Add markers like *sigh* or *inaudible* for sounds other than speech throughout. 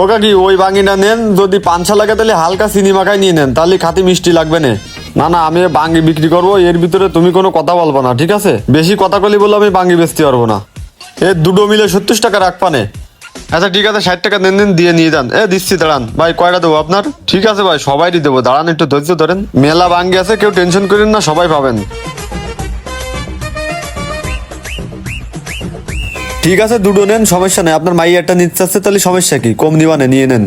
ও কাকি ওই বাঙ্গিটা নেন? যদি পাঞ্চা লাগে তাহলে হালকা চিনি মাখাই নিয়ে নেন, তাহলে খাতি মিষ্টি লাগবে না। না না, আমি বাঙ্গি বিক্রি করব, এর ভিতরে তুমি কোনো কথা বলব না, ঠিক আছে? বেশি কথা কলি বলে আমি বাঙ্গি বেচতে পারব না। এ, দুটো মিলে সত্তর টাকা রাখপানে আচ্ছা ঠিক আছে, ষাট টাকা দিন দিয়ে নিয়ে যান। এ, দিচ্ছি, দাঁড়ান। ভাই, কয়টা দেবো আপনার? ঠিক আছে, ভাই সবাইই দেবো। দাঁড়ান, একটু ধৈর্য ধরেন। মেলা বাঙ্গি আছে, কেউ টেনশন করেন না, সবাই পাবেন। ঠিক আছে দুটো নেন সমস্যা নেই। আপনার মাই একটা নিচ্ছে আছে তাহলে সমস্যা কি? কম দিবানে নিয়ে নেন।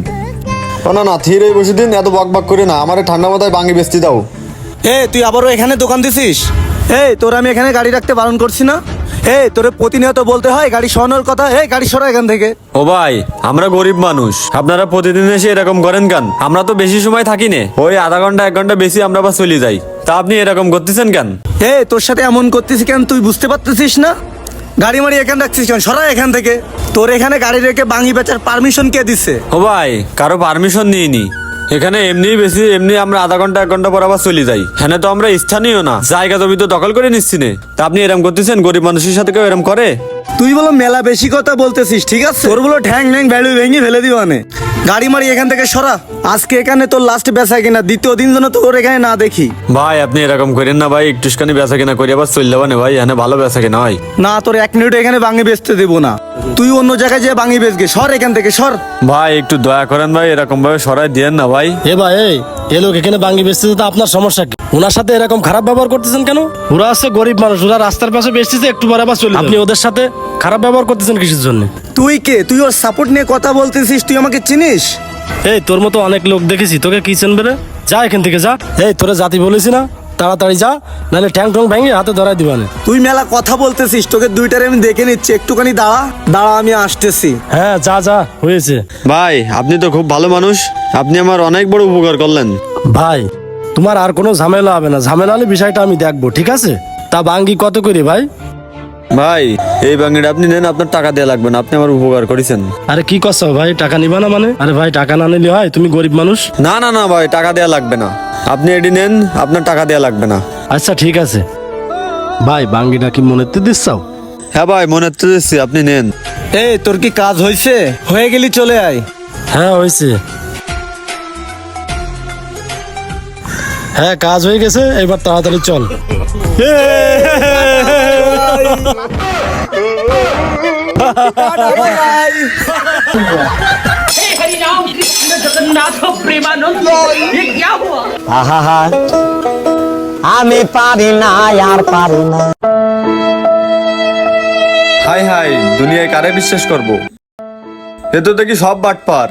না না থিরে বসে দিন এত বক বক করে না। আমার ঠান্ডা মাথায় বাঙ্গি বেচতে দাও। এ তুই আবারও এখানে দোকান দিছিস? এই তোর আমি এখানে গাড়ি রাখতে বারণ করছি না? এই তোরে প্রতিনিয়ত বলতে হয় গাড়ি সরানোর কথা এই গাড়ি সরা এখান থেকে। ও ভাই আমরা গরিব মানুষ। আপনারা প্রতিদিন এসে এরকম করেন কেন? আমরা তো বেশি সময় থাকি না। ওই আধা ঘণ্টা এক ঘণ্টা বেশি আমরা বা চলে যাই। তা আপনি এরকম করতেছেন কেন? এ তোর সাথে এমন করতেছি কেন তুই বুঝতে পারতেছিস না? গাড়ি মারি এখানে রাখছিস কেন? সরা এখান থেকে। তোর এখানে গাড়ি রেখে বাঙি বেচার পারমিশন কে দিছে? ও ভাই কারও পারমিশন নিইনি। এখানে এমনি বেশি এমনি আমরা আধা ঘণ্টা এক ঘণ্টা পর আবার চলে যাই। হ্যাঁ তো আমরা স্থানীয় না। জায়গা জমি তো দখল করে নিচ্ছি নে। তা আপনি এরম করতেছেন? গরিব মানুষের সাথে কেউ এরম করে? তুই বলো মেলা বেশি কথা বলতেছিস ঠিক আছে? তোর বলো ঠ্যাং ঠ্যাং ভ্যালু ভেঙে ফেলে দিবানে গাড়ি মারি এখান থেকে সরা। আজকে এখানে তোর লাস্ট বেচা কিনা দ্বিতীয় দিন যেন তোর এখানে না দেখি। ভাই আপনি এরকম করেন না ভাই একটুখানি বেচা কেনা করে আবার চলে যাবেন ভাই এখানে ভালো বেচা কেনা হয়। না তোর এক মিনিট এখানে বাঙি বেচতে দেবো না। তুই অন্য জায়গায় যে বাঙি বেচগে সর এখান থেকে সর। ভাই একটু দয়া করেন ভাই এরকম ভাবে সরাই দিয়েন না ভাই। এ ভাই এই এ লোক এখানে বাঙ্গি বেচতেছে তো আপনার সমস্যা কি? ওনার সাথে এরকম খারাপ ব্যবহার করতেছেন কেন? ওরা আছে গরিব মানুষ ওরা রাস্তার পাশে বেচতেছে একটু পরে আবার চলে আপনি ওদের সাথে খারাপ ব্যবহার করতেছেন কিসের জন্য? তুই কে? তুই ওর সাপোর্ট নিয়ে কথা বলতেছিস তুই আমাকে চিনিস? এই তোর মতো অনেক লোক দেখেছি তোকে কি চেনবে রে? যা এখান থেকে যা। এই তোরা জাতি বলেছি না? তাড়াতাড়ি যা নাহলে ট্যাং টং ভেঙে হাতে ধরাই দিবানে তুই মেলা কথা বলতেছিস তোকে দুইটারে আমি দেখে নিচ্ছি একটুখানি দাঁড়া। দাঁড়া আমি আসতেছি। হ্যাঁ যা যা হয়েছে। ভাই আপনি তো খুব ভালো মানুষ। আপনি আমার অনেক বড় উপকার করলেন। ভাই তোমার আর কোনো ঝামেলা হবে না। ঝামেলা হলে বিষয়টা আমি দেখব ঠিক আছে? তা বাঙ্গি কত করে ভাই? ভাই এই বাঙ্গিটা আপনি নেন আপনার টাকা দেওয়া লাগবে না আপনি আমার উপকার করেছেন। আরে কি করছ ভাই টাকা নিবা না মানে? আরে ভাই টাকা না নিলে হয় তুমি গরিব মানুষ। না না না ভাই টাকা দেওয়া লাগবে না। আপনি এটি নেন আপনার টাকা দেওয়া লাগবে না। আচ্ছা ঠিক আছে। ভাই বাঙ্গিটা কি মনে দিচ্ছাও হ্যাঁ ভাই মনে তো দিচ্ছি আপনি নেন। এই তোর কি কাজ হয়েছে হয়ে গেলি চলে আয়। হ্যাঁ হয়েছে হ্যাঁ কাজ হয়ে গেছে এবার তাড়াতাড়ি চল। *laughs* *laughs* আমি পারি না আর পারি না হাই হাই, দুনিয়ায় কারে বিশ্বাস করব? এ তো দেখি সব বাটপার।